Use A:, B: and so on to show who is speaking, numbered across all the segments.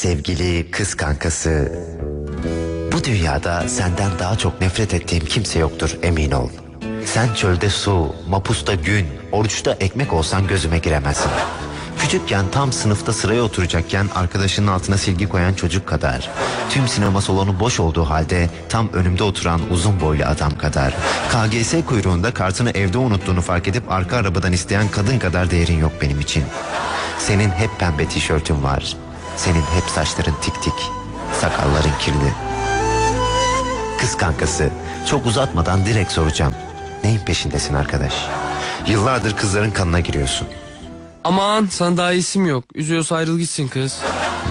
A: Sevgili kız kankası. Bu dünyada senden daha çok nefret ettiğim kimse yoktur emin ol. Sen çölde su, mapusta gün, oruçta ekmek olsan gözüme giremezsin. Küçükken tam sınıfta sıraya oturacakken arkadaşının altına silgi koyan çocuk kadar. Tüm sinema salonu boş olduğu halde tam önümde oturan uzun boylu adam kadar. KGS kuyruğunda kartını evde unuttuğunu fark edip arka arabadan isteyen kadın kadar değerin yok benim için. Senin hep pembe tişörtün var. Senin hep saçların tik tik, sakalların kirli. Kız kankası, çok uzatmadan direkt soracağım. Neyin peşindesin arkadaş? Yıllardır kızların kanına giriyorsun
B: Aman sana daha isim yok. Üzüyorsa ayrıl gitsin kız.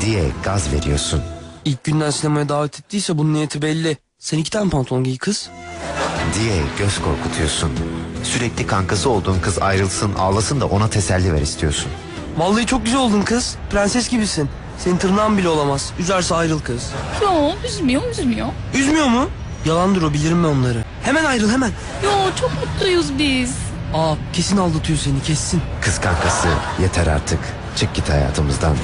A: diye gaz veriyorsun.
B: İlk günden sinemaya davet ettiyse bunun niyeti belli. Sen iki tane pantolon giy kız.
A: diye göz korkutuyorsun. Sürekli kankası olduğun kız ayrılsın ağlasın da ona teselli ver istiyorsun.
B: Vallahi çok güzel oldun kız. Prenses gibisin. Senin tırnağın bile olamaz. Üzerse ayrıl kız.
C: Yo üzmüyor üzmüyor.
B: Üzmüyor mu? Yalandır o bilirim ben onları. Hemen ayrıl hemen.
C: Yo çok mutluyuz biz.
B: Aa kesin aldatıyor seni kesin.
A: Kız kankası yeter artık. Çık git hayatımızdan.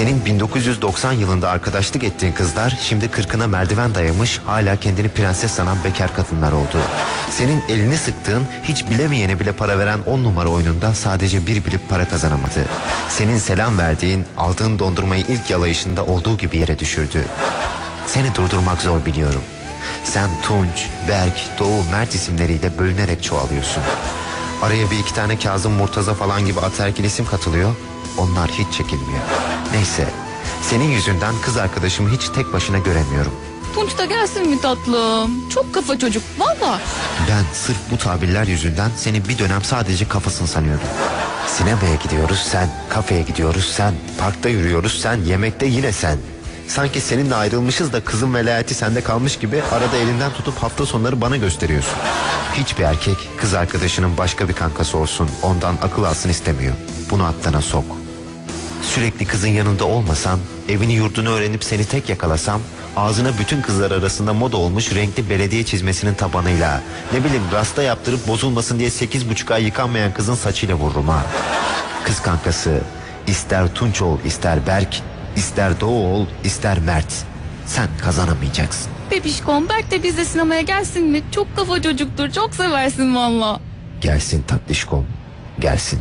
A: Senin 1990 yılında arkadaşlık ettiğin kızlar şimdi kırkına merdiven dayamış hala kendini prenses sanan bekar kadınlar oldu. Senin elini sıktığın hiç bilemeyene bile para veren 10 numara oyununda sadece bir bilip para kazanamadı. Senin selam verdiğin aldığın dondurmayı ilk yalayışında olduğu gibi yere düşürdü. Seni durdurmak zor biliyorum. Sen Tunç, Berk, Doğu, Mert isimleriyle bölünerek çoğalıyorsun. Araya bir iki tane Kazım Murtaza falan gibi ataerkil isim katılıyor. Onlar hiç çekilmiyor. Neyse. Senin yüzünden kız arkadaşımı hiç tek başına göremiyorum.
C: Tunç da gelsin mi tatlım? Çok kafa çocuk valla.
A: Ben sırf bu tabirler yüzünden seni bir dönem sadece kafasın sanıyordum. Sinemaya gidiyoruz sen, kafeye gidiyoruz sen, parkta yürüyoruz sen, yemekte yine sen. Sanki seninle ayrılmışız da kızın velayeti sende kalmış gibi arada elinden tutup hafta sonları bana gösteriyorsun. Hiçbir erkek kız arkadaşının başka bir kankası olsun, ondan akıl alsın istemiyor. Bunu aklına sok. Sürekli kızın yanında olmasam, evini yurdunu öğrenip seni tek yakalasam, ağzına bütün kızlar arasında moda olmuş renkli belediye çizmesinin tabanıyla, ne bileyim rasta yaptırıp bozulmasın diye sekiz buçuk ay yıkanmayan kızın saçıyla vururum ha. Kız kankası, ister Tunç ol, ister Berk, ister Doğu ol, ister Mert. Sen kazanamayacaksın.
C: Bebişkom Berk de bizle sinemaya gelsin mi? Çok kafa çocuktur çok seversin valla.
A: Gelsin tatlışkom, gelsin.